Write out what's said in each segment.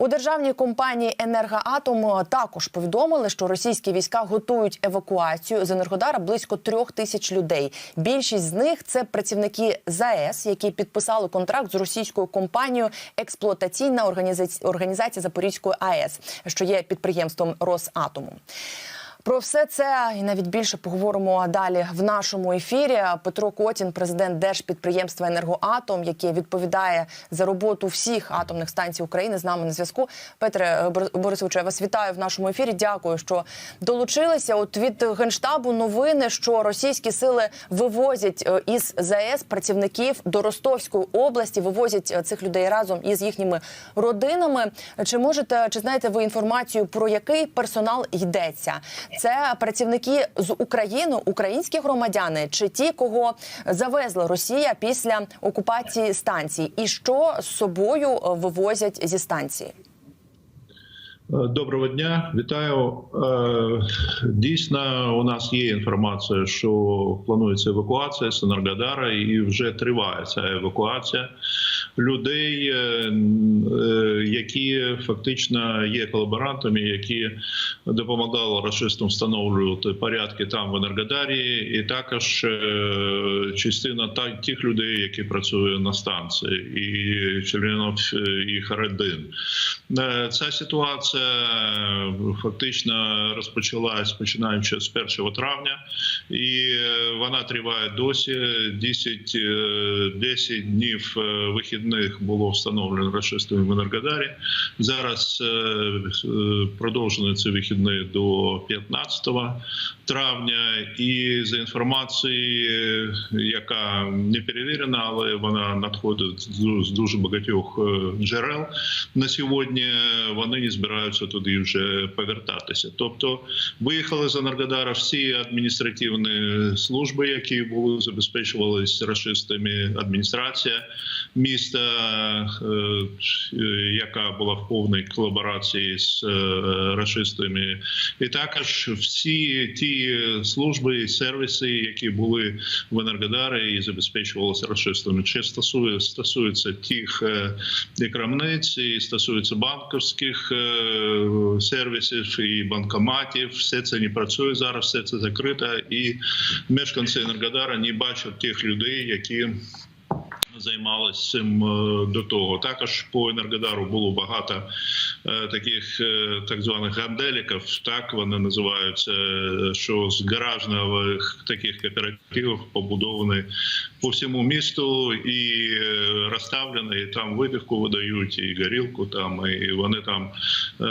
У державній компанії Енергоатом також повідомили, що російські війська готують евакуацію з Енергодара близько трьох тисяч людей. Більшість з них це працівники ЗАЕС, які підписали контракт з російською компанією експлуатаційна організація, Запорізької АЕС, що є підприємством Росатому. Про все це і навіть більше поговоримо далі в нашому ефірі. Петро Котін, президент держпідприємства Енергоатом, яке відповідає за роботу всіх атомних станцій України, з нами на зв'язку. Петре Бор- Борисовичу, я вас вітаю в нашому ефірі. Дякую, що долучилися. От від генштабу новини, що російські сили вивозять е, із ЗАЕС працівників до Ростовської області, вивозять е, цих людей разом із їхніми родинами. Чи можете чи знаєте ви інформацію про який персонал йдеться? Це працівники з України, українські громадяни, чи ті, кого завезла Росія після окупації станцій, і що з собою е, вивозять зі станції? Е, Доброго дня, вітаю. Е, Дійсно, у нас є інформація, що планується евакуація з Енергодара, і вже триває ця евакуація людей, е, які фактично є колаборантами, які допомагали расистам встановлювати порядки там в Енергодарі, і також частина тих людей, які працюють на станції, і членів їх родин. Ця ситуація фактично розпочалась починаючи з 1 травня, і е, вона триває досі. 10, е, 10 днів е, вихідних було встановлено расистами в Енергодарі. Зараз е, е, ці вихідні до 15 травня. І за інформацією, яка не перевірена, але вона надходить з дуже багатьох е, джерел на сьогодні. Вони не збираються туди вже повертатися. Тобто виїхали з Енергодара всі адміністративні служби, які були забезпечувалися расистами. Адміністрація міста, е, яка була в повній колаборації з е, расистами, і також всі ті служби і сервіси, які були в Енергодарі і забезпечувалися расистами. Чи стосує, стосується тих е, і крамниць, і стосується банківських сервісів і банкоматів. Все це не працює зараз, все це закрито, і мешканці Енергодара не бачать тих людей, які займалися цим е, до того. Також по енергодару було багато е, таких е, так званих ганделіків, так вони називаються, що з гаражних таких кооперативів побудовані по всьому місту і е, розставлені, і там випивку видають, і горілку там, і вони там е,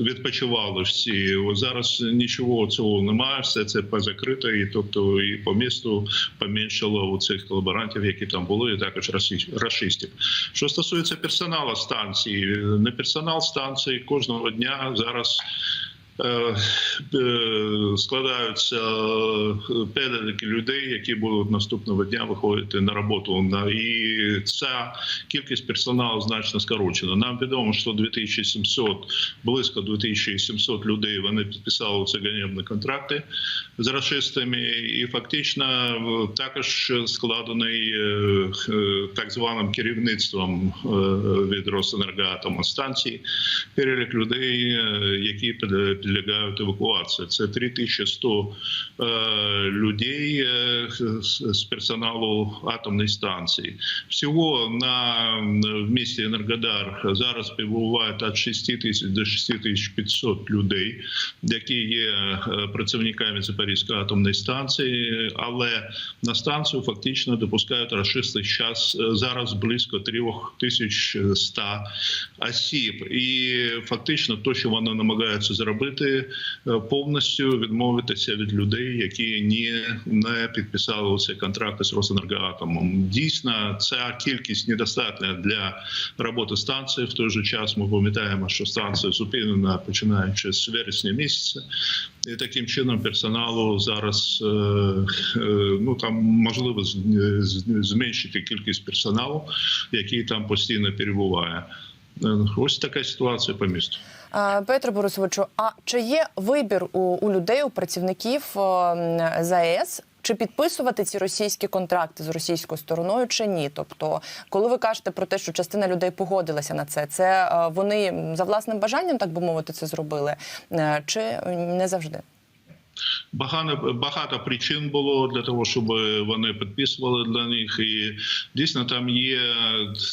відпочивали всі. Зараз нічого цього немає, все це позакрито, і тобто і по місту поменшало у цих колаборантів, які там були, і також расистів. Що стосується персоналу станції, не персонал станції кожного дня зараз. Е, е, Складаються е, переліки людей, які будуть наступного дня виходити на роботу. І ця кількість персоналу значно скорочена. Нам відомо, що 2700, близько 2700 людей вони підписали ці ганебні контракти з расистами, і фактично також складений так званим керівництвом від Росенергоатома станції перелік людей, які підля- підлягають евакуації. Це 3100 е, людей з- з персоналу атомної станції. Всього на в місті Енергодар зараз перебувають від 6 тисяч до 6500 людей, які є е, працівниками Запорізької атомної станції, але на станцію фактично допускають расисти зараз, зараз близько 3100 осіб. І фактично, то, що вони намагаються зробити, е, повністю відмовитися від людей, які не, не підписали цей контракт з Росенергоатомом. Дійсно, ця кількість недостатня для роботи станції. В той же час ми пам'ятаємо, що станція зупинена починаючи з вересня місяця. І таким чином персоналу зараз е, е, ну там можливо зменшити кількість персоналу, який там постійно перебуває. Ось така ситуація по місту. Петро Борисовичу, а чи є вибір у, у людей, у працівників ЗАЕС чи підписувати ці російські контракти з російською стороною, чи ні? Тобто, коли ви кажете про те, що частина людей погодилася на це, це е, вони за власним бажанням, так би мовити, це зробили, е, чи не завжди? Багато багато причин було для того, щоб вони підписували для них. І дійсно там є.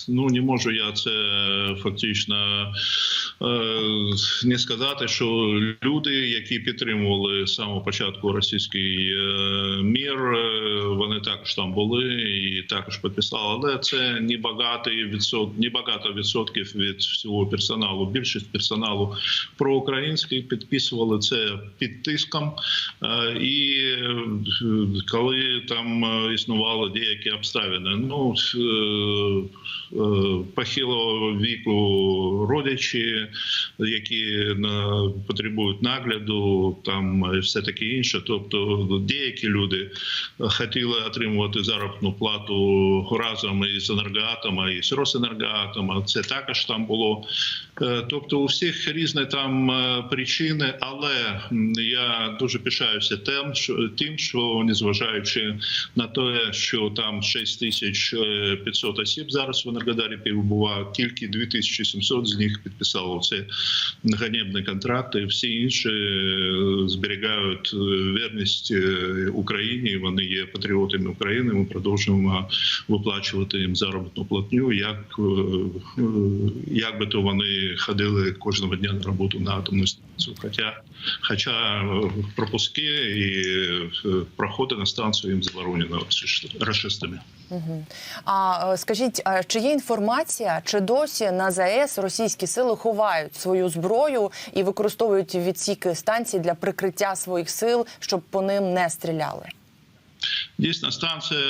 Ну не можу я це фактично е, не сказати, що люди, які підтримували з самого початку російський е, мір, е, вони також там були і також підписали. Але це не багатий відсот, не багато відсотків від всього персоналу. Більшість персоналу проукраїнський підписували це під тиском. Е, І е, коли там е, існували деякі обставини, ну похилого віку родичі, які потребують нагляду, там все таке інше. Тобто деякі люди хотіли отримувати заробітну плату разом із енергоатома і з Росенергоатома. Це також там було. Е, Тобто у всіх різні там е, причини, але я дуже пишаюся тим, що тим, що незважаючи на те, що там 6500 осіб зараз в Енергодарі перебуває, тільки 2700 з них підписало це ганебні контракти. Всі інші е, зберігають е, вірність е, Україні. Вони є патріотами України. Ми продовжуємо виплачувати їм заробітну платню. Як, е, е, як би то вони ходили кожного дня на роботу на атомну станцію. Хоча, хоча е, пропуски і е, проходи на станцію їм заборонені рашистами. Мгм. А е, скажіть, а чи є інформація, чи досі на ЗАЕС російські сили ховають свою зброю і використовують відсіки станцій для прикриття своїх сил, щоб по ним не стріляли? Дійсно, станція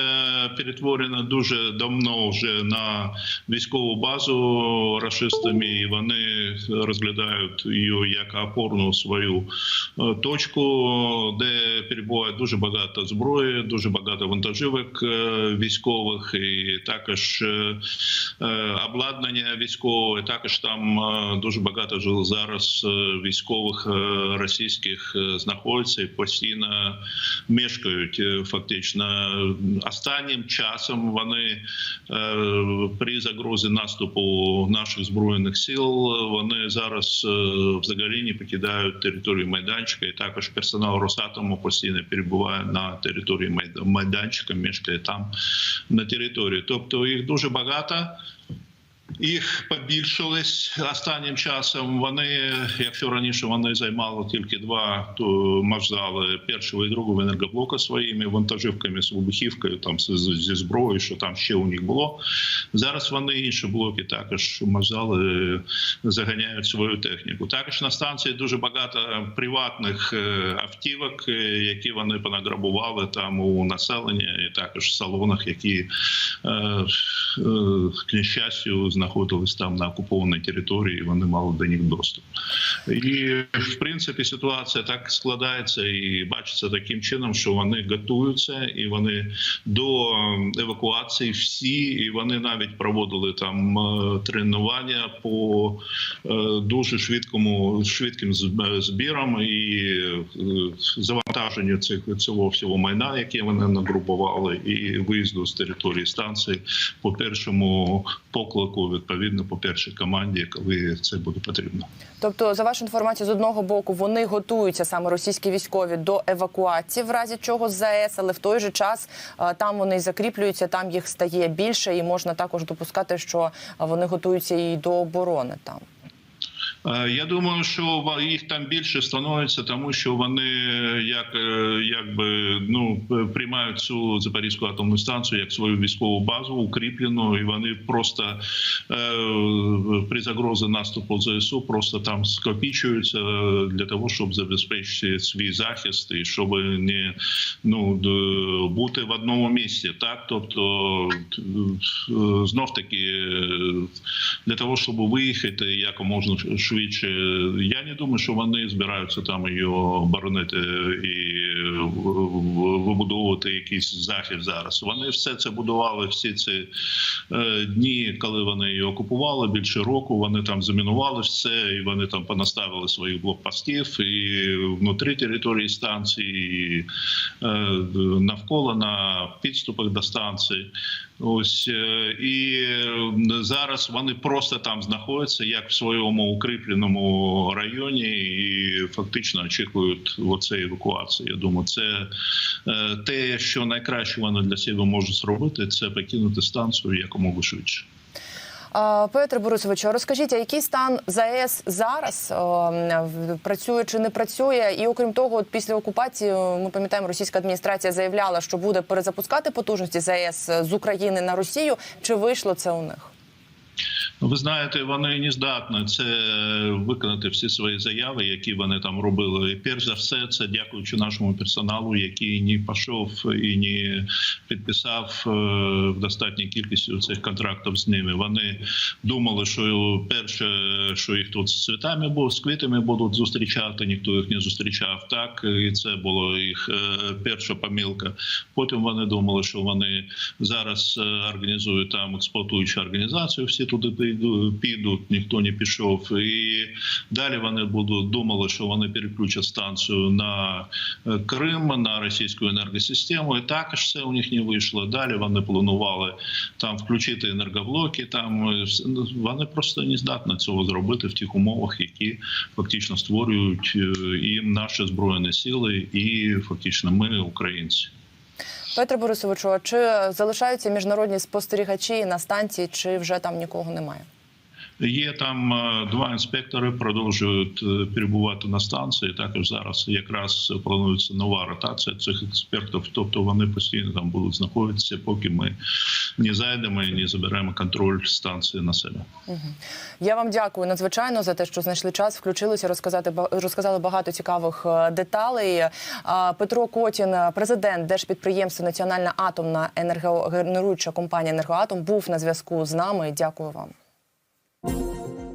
перетворена дуже давно вже на військову базу рашистами, і вони розглядають її як опорну свою е, точку, де перебуває дуже багато зброї, дуже багато вантажівок е, військових, і також е, обладнання військове. Також там дуже багато зараз військових російських знаходиться постійно мешкають фактично. Останнім часом вони е, при загрозі наступу наших збройних сил вони зараз е, взагалі не покидають територію майданчика, і також персонал Росатому постійно перебуває на території майда- майданчика, мешкає там на території. Тобто їх дуже багато. Їх побільшилось останнім часом. Вони, якщо раніше вони займали тільки два то мавзали першого і другого енергоблока своїми вантажівками з вибухівкою, там зі зброєю, що там ще у них було. Зараз вони інші блоки також мавзали заганяють свою техніку. Також на станції дуже багато приватних е, автівок, е, які вони понаграбували там у населення, і також в салонах, які е, к нещастю знаходились там на окупованій території, вони мали до них доступ. І в принципі ситуація так складається і бачиться таким чином, що вони готуються і вони до евакуації всі, і вони навіть проводили там е, тренування по е, дуже швидкому швидким зб- збірам і е, завантаженню цих цього всього майна, яке вони нагрупували, і виїзду з території станції по першому поклику, відповідно по першій команді, коли це буде потрібно. Тобто, за вашу інформацію, з одного боку вони готуються саме російські військові до евакуації, в разі чого з ЗАЕС, але в той же час е, там вони закріплюються, там їх стає більше, і можна також допускати, що е, вони готуються і до оборони там. Е, Я думаю, що їх там більше становиться, тому що вони як е, якби ну приймають цю запорізьку атомну станцію як свою військову базу укріплену, і вони просто е, при загрозі наступу ЗСУ просто там скопічуються е, для того, щоб забезпечити свій захист і щоб не ну бути в одному місці. Так, тобто знов таки для того, щоб виїхати якомога швидше. Я не думаю, що вони збираються там його боронити і вибудовувати якийсь захід зараз. Вони все це будували всі ці е, дні, коли вони її окупували більше року. Вони там замінували все, і вони там понаставили своїх блокпостів і внутрі території станції, і е, навколо на підступах до станції. Ось е, і е, зараз вони просто там знаходяться, як в своєму укріпленому районі, і фактично очікують оцеї евакуації. Я думаю, це е, те, що найкраще вони для себе можуть зробити, це покинути станцію якомога швидше. А, Петре Борисовичу, розкажіть, а який стан ЗАЕС зараз працює чи не працює? І окрім того, от після окупації ми пам'ятаємо, російська адміністрація заявляла, що буде перезапускати потужності ЗАЕС з України на Росію. Чи вийшло це у них? Ви знаєте, вони не здатні це виконати всі свої заяви, які вони там робили. І перш за все, це дякуючи нашому персоналу, який не пішов і не підписав е, в достатній кількості цих контрактів з ними. Вони думали, що перше, що їх тут з цвітами будуть, з квітами будуть зустрічати. Ніхто їх не зустрічав. Так і це було їх е, перша помилка. Потім вони думали, що вони зараз е, організують там експлуатуючу організацію. Всі туди підуть, ніхто не пішов. І далі вони будуть думали, що вони переключать станцію на е, Крим, на російську енергосистему. І також це у них не вийшло. Далі вони планували там включити енергоблоки. Там е, ну, вони просто не здатні цього зробити в тих умовах, які фактично створюють е, їм наші збройні сили, і фактично ми, українці. Петре Борисовичу, чи залишаються міжнародні спостерігачі на станції, чи вже там нікого немає? Є там е, два інспектори, продовжують е, перебувати на станції. Також зараз якраз планується нова ротація цих експертів. Тобто вони постійно там будуть знаходитися, поки ми не зайдемо і не заберемо контроль станції на себе. Я вам дякую надзвичайно за те, що знайшли час, включилися розказати розказали багато цікавих е, деталей. Петро Котін, президент держпідприємства Національна атомна енергогенеруюча компанія Енергоатом, був на зв'язку з нами. Дякую вам. Música